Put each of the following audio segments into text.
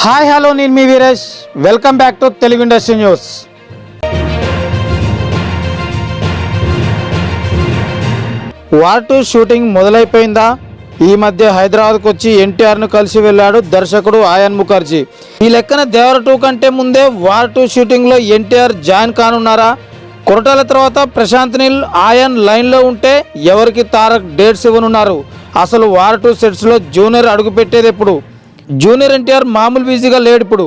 Hi hello నేను మీ Veeresh. Welcome back to Telugu industry news war two shooting మొదలైపోయిందా? ఈ మధ్య హైదరాబాద్కు వచ్చి ఎన్టీఆర్ను కలిసి వెళ్ళాడు దర్శకుడు ఆయన్ ముఖర్జీ. ఈ లెక్కన దేవర టూ కంటే ముందే వార్ టూ షూటింగ్లో ఎన్టీఆర్ జాయిన్ కానున్నారా? కొరటాల తర్వాత ప్రశాంత్ నీల్ ఆయన్ లైన్లో ఉంటే ఎవరికి తారక్ డేట్స్ ఇవ్వనున్నారు? అసలు వార్ టూ సెట్స్లో జూనియర్ అడుగుపెట్టేది ఎప్పుడు? జూనియర్ ఎన్టీఆర్ మామూలు బిజీగా లేడు ఇప్పుడు.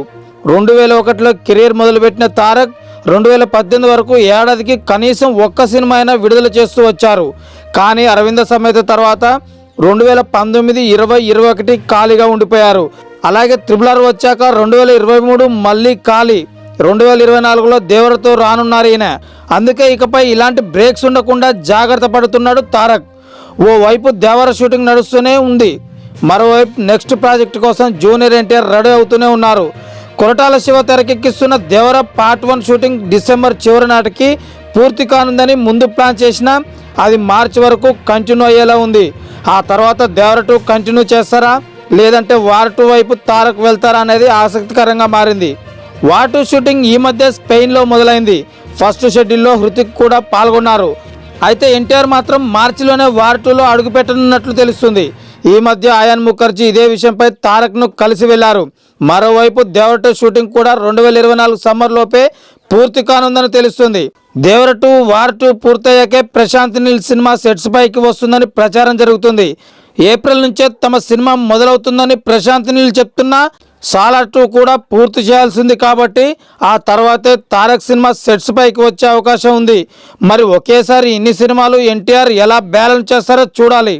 రెండు వేల ఒకటిలో కెరీర్ మొదలుపెట్టిన తారక్ రెండు వేల పద్దెనిమిది వరకు ఏడాదికి కనీసం ఒక్క సినిమా అయినా విడుదల చేస్తూ వచ్చారు. కానీ అరవింద సమేత తర్వాత రెండు వేల పంతొమ్మిది ఇరవై ఇరవై ఒకటి ఖాళీగా ఉండిపోయారు. అలాగే త్రిబుల్ ఆర్ వచ్చాక రెండు వేల ఇరవై మూడు మళ్ళీ ఖాళీ. రెండు వేల ఇరవై నాలుగులో దేవరతో రానున్నారు ఈయన. అందుకే ఇకపై ఇలాంటి బ్రేక్స్ ఉండకుండా జాగ్రత్త పడుతున్నాడు తారక్. ఓ వైపు దేవర షూటింగ్ నడుస్తూనే ఉంది. మరోవైపు నెక్స్ట్ ప్రాజెక్ట్ కోసం జూనియర్ ఎన్టీఆర్ రెడీ అవుతూనే ఉన్నారు. Koratala Siva తెరకెక్కిస్తున్న Devara part one shooting December చివరి నాటికి పూర్తి కానుందని ముందు ప్లాన్ చేసినా అది మార్చి వరకు కంటిన్యూ అయ్యేలా ఉంది. ఆ తర్వాత దేవర టూ కంటిన్యూ చేస్తారా? లేదంటే వార్ టూ వైపు తారక్ వెళ్తారా అనేది ఆసక్తికరంగా మారింది. వార్ టూ షూటింగ్ ఈ మధ్య స్పెయిన్లో మొదలైంది. ఫస్ట్ షెడ్యూల్లో హృతిక్ కూడా పాల్గొన్నారు. అయితే ఎన్టీఆర్ మాత్రం మార్చిలోనే వార్ టూలో అడుగుపెట్టనున్నట్లు తెలుస్తుంది. ఈ మధ్య ఆయన్ ముఖర్జీ ఇదే విషయంపై తారక్ను కలిసి వెళ్ళారు. మరోవైపు దేవరట షూటింగ్ కూడా రెండు వేల ఇరవై నాలుగు సమ్మర్లోపే పూర్తి కానుందని తెలుస్తుంది. దేవరటు వార్ టూ పూర్తయ్యాకే ప్రశాంత్ నీల్ సినిమా సెట్స్ పైకి వస్తుందని ప్రచారం జరుగుతుంది. ఏప్రిల్ నుంచే తమ సినిమా మొదలవుతుందని ప్రశాంత్ నీల్ చెప్తున్నా సాలా టూ కూడా పూర్తి చేయాల్సింది కాబట్టి ఆ తర్వాతే తారక్ సినిమా సెట్స్ పైకి వచ్చే అవకాశం ఉంది. మరి ఒకేసారి ఇన్ని సినిమాలు ఎన్టీఆర్ ఎలా బ్యాలెన్స్ చేస్తారో చూడాలి.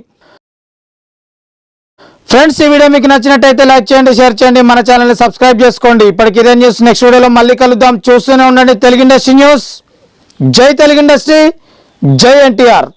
ఫ్రెండ్స్ ఈ వీడియో మీకు నచ్చినట్టయితే లైక్ చేయండి షేర్ చేయండి మన ఛానల్ని సబ్స్క్రైబ్ చేసుకోండి. ఇప్పటికి ఇదే న్యూస్. నెక్స్ట్ వీడియోలో మళ్ళీ కలుద్దాం. చూస్తూనే ఉండండి. Telugu industry news. జై తెలుగు ఇండస్ట్రీ. జై ఎన్టీఆర్.